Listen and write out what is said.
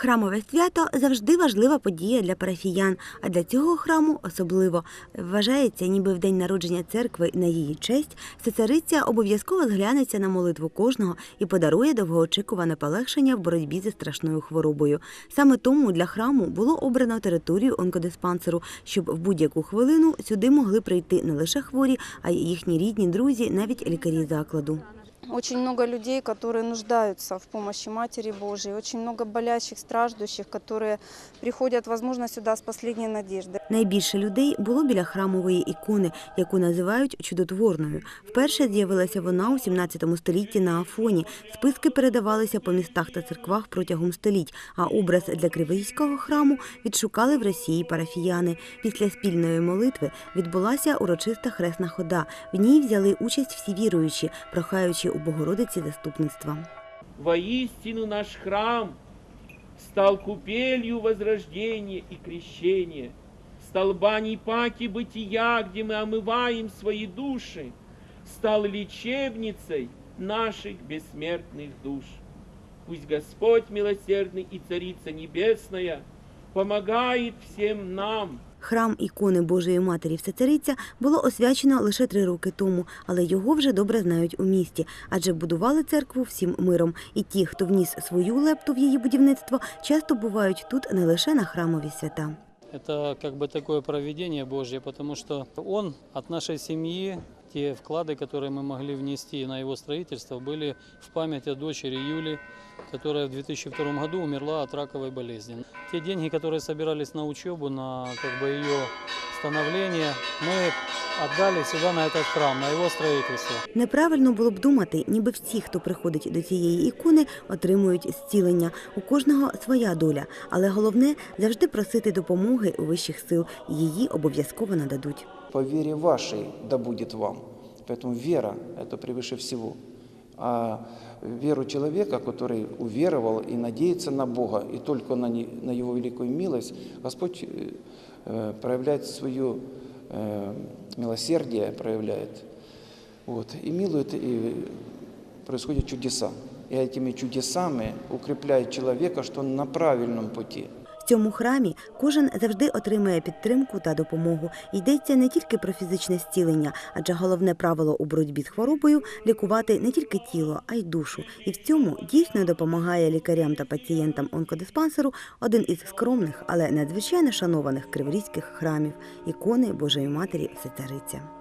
Храмове свято завжди важлива подія для парафіян, а для цього храму особливо. Вважається, ніби в день народження церкви на її честь цариця обов'язково зглянеться на молитву кожного і подарує довгоочікуване полегшення в боротьбі зі страшною хворобою. Саме тому для храму було обрано територію онкодиспансеру, щоб в будь-яку хвилину сюди могли прийти не лише хворі, а й їхні рідні, друзі, навіть лікарі закладу. Очень много людей, которые нуждаются в помощи Матери Божией, очень много болящих, страждущих, которые приходят, возможно, сюда с последней надеждой. Найбільше людей було біля храмової ікони, яку називають чудотворною. Вперше з'явилася вона у 17 столітті на Афоні. Списки передавалися по містах та церквах протягом століть, а образ для Кривийського храму відшукали в Росії парафіяни. Після спільної молитви відбулася урочиста хресна хода. В ній взяли участь всі віруючі, прохаючи у Богородиці заступництва. Воистину наш храм стал купелью возрождения и крещения, стал баней паки бытия, где мы омываем свои души, стал лечебницей наших бессмертных душ. Пусть Господь милосердный и Царица Небесная помогает всем нам, Храм ікони Божої Матері Всецариця було освячено лише три роки тому, але його вже добре знають у місті, адже будували церкву всім миром. І ті, хто вніс свою лепту в її будівництво, часто бувають тут не лише на храмові свята. Это как бы такое проведение Божье, потому что Он от нашей семьи, те вклады, которые мы могли внести на его строительство, были в память о дочери Юли, которая в 2002 году умерла от раковой болезни. Те деньги, которые собирались на учебу, на как бы ее становление, мы отдали сюда, на этот храм, на его строительство. Неправильно було б думати, ніби всі, хто приходить до цієї ікони, отримують зцілення. У кожного своя доля, але головне завжди просити допомоги у вищих сил. і Її обов'язково нададуть. По вере вашей да будет вам. Поэтому вера – это превыше всего. А веру человека, который уверовал и надеется на Бога, и только на, не- на Его великую милость, Господь э, э, проявляет свое э, милосердие, проявляет. Вот, и милует, и происходят чудеса. И этими чудесами укрепляет человека, что он на правильном пути – В цьому храмі кожен завжди отримує підтримку та допомогу. Йдеться не тільки про фізичне зцілення, адже головне правило у боротьбі з хворобою лікувати не тільки тіло, а й душу. І в цьому дійсно допомагає лікарям та пацієнтам онкодиспансеру один із скромних, але надзвичайно шанованих криворізьких храмів ікони Божої Матері Всецариця.